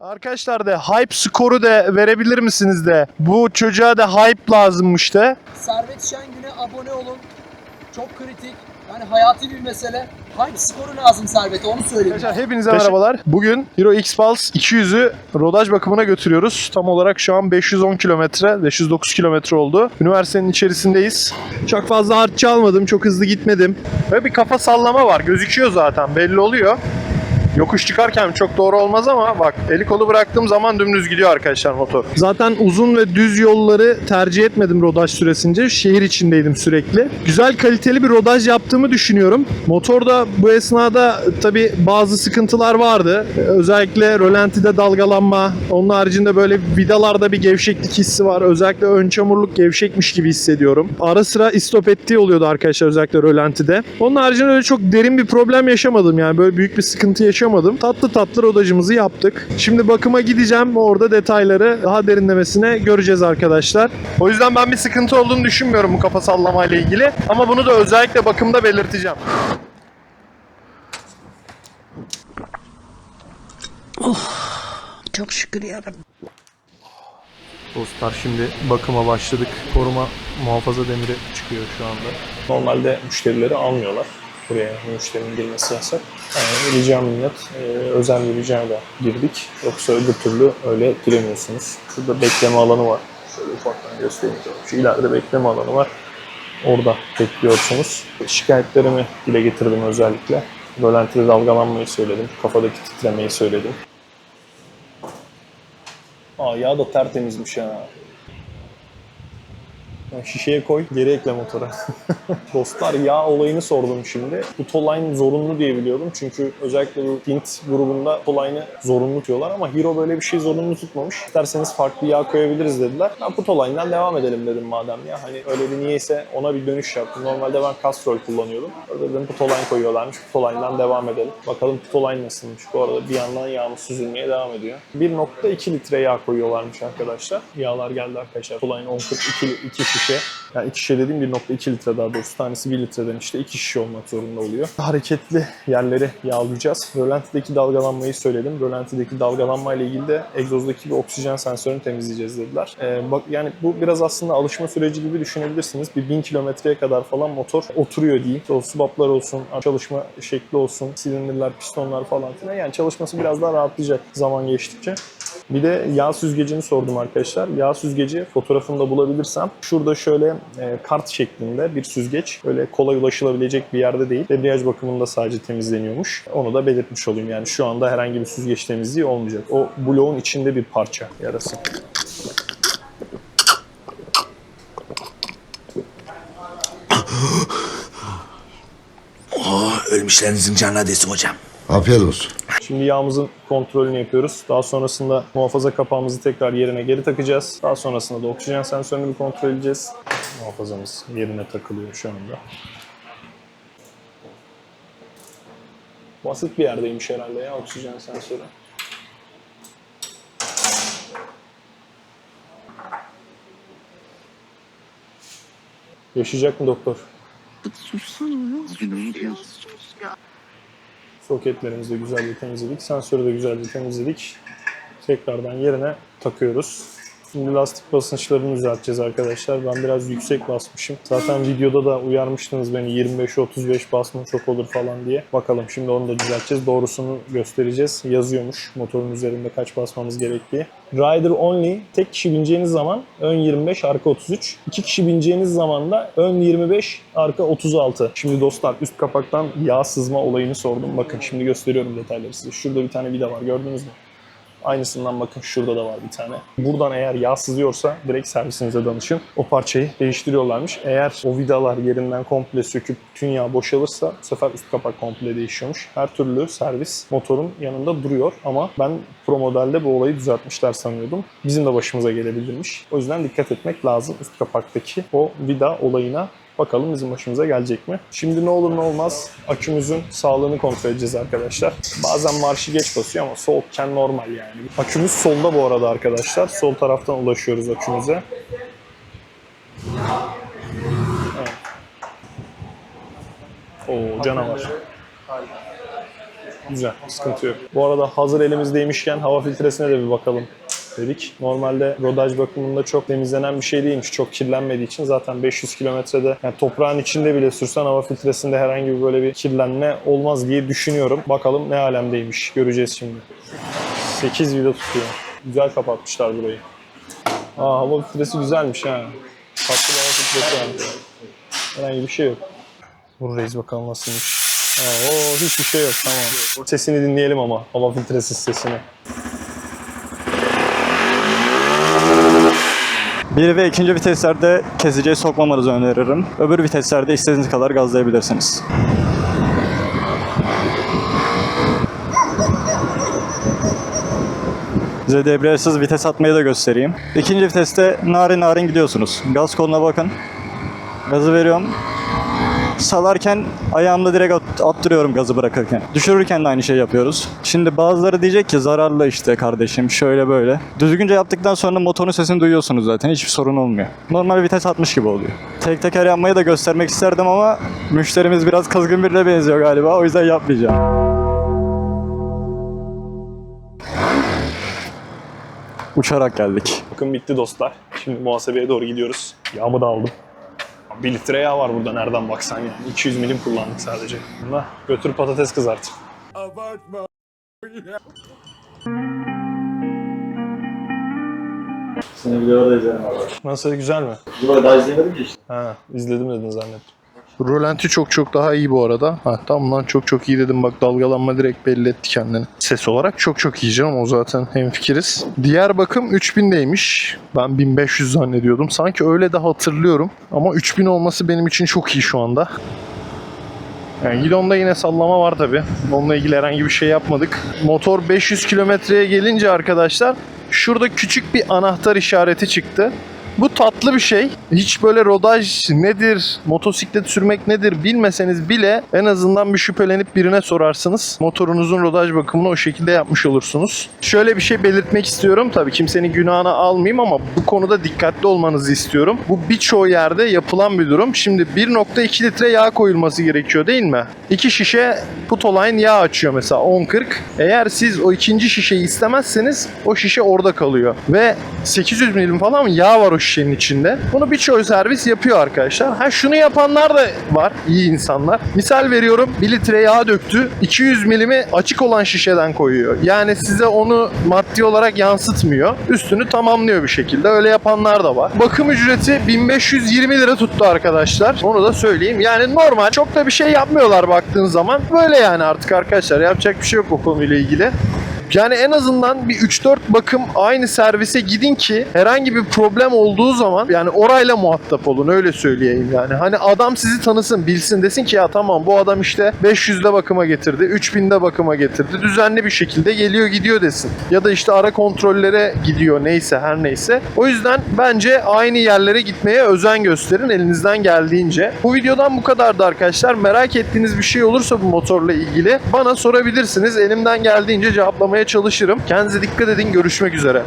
Arkadaşlar da hype skoru da verebilir misiniz de? Bu çocuğa da hype lazımmış da. Servet Şengün'e abone olun. Çok kritik. Yani hayati bir mesele. Hangi skoru lazım Servet'e onu söyleyeyim. Arkadaşlar hepinize merhabalar. Bugün Hero X-Pulse 200'ü rodaj bakımına götürüyoruz. Tam olarak şu an 510 kilometre, 509 kilometre oldu. Üniversitenin içerisindeyiz. Çok fazla hard çalmadım, çok hızlı gitmedim. Ve bir kafa sallama var. Gözüküyor zaten, belli oluyor. Yokuş çıkarken çok doğru olmaz ama bak eli kolu bıraktığım zaman dümdüz gidiyor arkadaşlar motor. Zaten uzun ve düz yolları tercih etmedim rodaj süresince. Şehir içindeydim sürekli. Güzel kaliteli bir rodaj yaptığımı düşünüyorum. Motorda bu esnada tabi bazı sıkıntılar vardı. Özellikle rölantide dalgalanma. Onun haricinde böyle vidalarda bir gevşeklik hissi var. Özellikle ön çamurluk gevşekmiş gibi hissediyorum. Ara sıra istop ettiği oluyordu arkadaşlar özellikle rölantide. Onun haricinde öyle çok derin bir problem yaşamadım yani böyle büyük bir sıkıntı yaşamadım. Tatlı tatlı rodajımızı yaptık. Şimdi bakıma gideceğim. Orada detayları daha derinlemesine göreceğiz arkadaşlar. O yüzden ben bir sıkıntı olduğunu düşünmüyorum bu kafa sallama ile ilgili. Ama bunu da özellikle bakımda belirteceğim. Çok şükür yarabbim. Dostlar şimdi bakıma başladık. Koruma muhafaza demiri çıkıyor şu anda. Normalde müşterileri almıyorlar. Buraya müşterinin girmesi yasak. Yani rica minnet, e, özel bir ricayla girdik. Yoksa öbür türlü öyle giremiyorsunuz. Şurada bekleme alanı var. Şöyle ufaktan göstereyim. Şu ileride bekleme alanı var. Orada bekliyorsunuz. Şikayetlerimi dile getirdim özellikle. Rölantide dalgalanmayı söyledim. Kafadaki titremeyi söyledim. Aa yağ da tertemizmiş ha. Ya Şişeye koy, geri ekle motora. Dostlar yağ olayını sordum şimdi. Bu Toline zorunlu diye biliyordum. Çünkü özellikle bu Hint grubunda Toline'ı zorunlu tutuyorlar ama Hero böyle bir şey zorunlu tutmamış. İsterseniz farklı yağ koyabiliriz dediler. Ben bu Toline'den devam edelim dedim madem ya. Hani öyle bir niyeyse ona bir dönüş yaptım. Normalde ben Castrol kullanıyordum. Orada dedim bu Toline koyuyorlarmış. Bu Toline'dan devam edelim. Bakalım bu Toline nasılmış. Bu arada bir yandan yağımız süzülmeye devam ediyor. 1.2 litre yağ koyuyorlarmış arkadaşlar. Yağlar geldi arkadaşlar. Toline 1042 2 şişe. Yani 2 şişe dediğim 1.2 litre daha doğrusu. Tanesi 1 litreden işte 2 şişe olmak zorunda oluyor. Hareketli yerleri yağlayacağız. Rölantideki dalgalanmayı söyledim. Rölantideki dalgalanma ile ilgili de egzozdaki bir oksijen sensörünü temizleyeceğiz dediler. Ee, bak yani bu biraz aslında alışma süreci gibi düşünebilirsiniz. Bir 1000 kilometreye kadar falan motor oturuyor diyeyim. O subaplar olsun, çalışma şekli olsun, silindirler, pistonlar falan filan. Yani çalışması biraz daha rahatlayacak zaman geçtikçe. Bir de yağ süzgecini sordum arkadaşlar. Yağ süzgeci fotoğrafını da bulabilirsem. Şurada şöyle e, kart şeklinde bir süzgeç. Öyle kolay ulaşılabilecek bir yerde değil. Debriyaj bakımında sadece temizleniyormuş. Onu da belirtmiş olayım. Yani şu anda herhangi bir süzgeç temizliği olmayacak. O bloğun içinde bir parça yarası. Ölmüşlerinizin canına desin hocam. Afiyet olsun. Şimdi yağımızın kontrolünü yapıyoruz. Daha sonrasında muhafaza kapağımızı tekrar yerine geri takacağız. Daha sonrasında da oksijen sensörünü bir kontrol edeceğiz. Muhafazamız yerine takılıyor şu anda. Basit bir yerdeymiş herhalde ya oksijen sensörü. Yaşayacak mı doktor? Soketlerimizi güzelce temizledik. Sensörü de güzelce temizledik. Tekrardan yerine takıyoruz. Şimdi lastik basınçlarını düzelteceğiz arkadaşlar. Ben biraz yüksek basmışım. Zaten videoda da uyarmıştınız beni 25-35 basma çok olur falan diye. Bakalım şimdi onu da düzelteceğiz. Doğrusunu göstereceğiz. Yazıyormuş motorun üzerinde kaç basmamız gerektiği. Rider only tek kişi bineceğiniz zaman ön 25 arka 33. İki kişi bineceğiniz zaman da ön 25 arka 36. Şimdi dostlar üst kapaktan yağ sızma olayını sordum. Bakın şimdi gösteriyorum detayları size. Şurada bir tane vida var gördünüz mü? Aynısından bakın şurada da var bir tane. Buradan eğer yağ sızıyorsa direkt servisinize danışın. O parçayı değiştiriyorlarmış. Eğer o vidalar yerinden komple söküp tüm yağ boşalırsa bu sefer üst kapak komple değişiyormuş. Her türlü servis motorun yanında duruyor ama ben Pro modelde bu olayı düzeltmişler sanıyordum. Bizim de başımıza gelebilirmiş. O yüzden dikkat etmek lazım üst kapaktaki o vida olayına Bakalım bizim başımıza gelecek mi? Şimdi ne olur ne olmaz akümüzün sağlığını kontrol edeceğiz arkadaşlar. Bazen marşı geç basıyor ama soğukken normal yani. Akümüz solda bu arada arkadaşlar. Sol taraftan ulaşıyoruz akümüze. Evet. Oo canavar. Güzel, sıkıntı yok. Bu arada hazır elimizdeymişken hava filtresine de bir bakalım dedik. Normalde rodaj bakımında çok temizlenen bir şey değilmiş. Çok kirlenmediği için zaten 500 kilometrede yani toprağın içinde bile sürsen hava filtresinde herhangi bir böyle bir kirlenme olmaz diye düşünüyorum. Bakalım ne alemdeymiş. Göreceğiz şimdi. 8 vida tutuyor. Güzel kapatmışlar burayı. Aa hava filtresi güzelmiş ha. Bir hava filtresi yani. Herhangi bir şey yok. Vur reis bakalım nasılmış. Aa, hiçbir şey yok tamam. Sesini dinleyelim ama hava filtresiz sesini. Bir ve ikinci viteslerde kesiciyi sokmamanızı öneririm. Öbür viteslerde istediğiniz kadar gazlayabilirsiniz. Size debriyajsız vites atmayı da göstereyim. İkinci viteste narin narin gidiyorsunuz. Gaz koluna bakın. Gazı veriyorum. Salarken ayağımla direkt at- attırıyorum gazı bırakırken. Düşürürken de aynı şey yapıyoruz. Şimdi bazıları diyecek ki zararlı işte kardeşim şöyle böyle. Düzgünce yaptıktan sonra motorun sesini duyuyorsunuz zaten. Hiçbir sorun olmuyor. Normal vites atmış gibi oluyor. Tek teker yapmayı da göstermek isterdim ama müşterimiz biraz kızgın birine benziyor galiba. O yüzden yapmayacağım. Uçarak geldik. Bakın bitti dostlar. Şimdi muhasebeye doğru gidiyoruz. Yağımı da aldım. 1 litre yağ var burada nereden baksan yani. 200 milim kullandık sadece. Buna götür patates kızart. Seni videoda izledim abi. Nasıl güzel mi? Burada izlemedim ki işte. Ha, izledim dedin zannettim. Rölanti çok çok daha iyi bu arada. Ha, tamam lan çok çok iyi dedim bak dalgalanma direkt belli etti kendini. Ses olarak çok çok iyi canım o zaten hemfikiriz. Diğer bakım 3000'deymiş. Ben 1500 zannediyordum. Sanki öyle de hatırlıyorum. Ama 3000 olması benim için çok iyi şu anda. Yani gidonda yine sallama var tabi. Onunla ilgili herhangi bir şey yapmadık. Motor 500 kilometreye gelince arkadaşlar şurada küçük bir anahtar işareti çıktı. Bu tatlı bir şey. Hiç böyle rodaj nedir, motosiklet sürmek nedir bilmeseniz bile en azından bir şüphelenip birine sorarsınız. Motorunuzun rodaj bakımını o şekilde yapmış olursunuz. Şöyle bir şey belirtmek istiyorum. Tabii kimsenin günahını almayayım ama bu konuda dikkatli olmanızı istiyorum. Bu birçoğu yerde yapılan bir durum. Şimdi 1.2 litre yağ koyulması gerekiyor değil mi? İki şişe Putoline yağ açıyor mesela 10.40. Eğer siz o ikinci şişeyi istemezseniz o şişe orada kalıyor. Ve 800 milim falan yağ var o şişenin içinde. Bunu birçok servis yapıyor arkadaşlar. Ha şunu yapanlar da var. iyi insanlar. Misal veriyorum 1 litre yağ döktü. 200 milimi açık olan şişeden koyuyor. Yani size onu maddi olarak yansıtmıyor. Üstünü tamamlıyor bir şekilde. Öyle yapanlar da var. Bakım ücreti 1520 lira tuttu arkadaşlar. Onu da söyleyeyim. Yani normal. Çok da bir şey yapmıyorlar baktığın zaman. Böyle yani artık arkadaşlar. Yapacak bir şey yok o konuyla ilgili. Yani en azından bir 3-4 bakım aynı servise gidin ki herhangi bir problem olduğu zaman yani orayla muhatap olun öyle söyleyeyim yani. Hani adam sizi tanısın bilsin desin ki ya tamam bu adam işte 500'de bakıma getirdi 3000'de bakıma getirdi düzenli bir şekilde geliyor gidiyor desin. Ya da işte ara kontrollere gidiyor neyse her neyse. O yüzden bence aynı yerlere gitmeye özen gösterin elinizden geldiğince. Bu videodan bu kadardı arkadaşlar. Merak ettiğiniz bir şey olursa bu motorla ilgili bana sorabilirsiniz. Elimden geldiğince cevaplamaya çalışırım. Kendinize dikkat edin. Görüşmek üzere.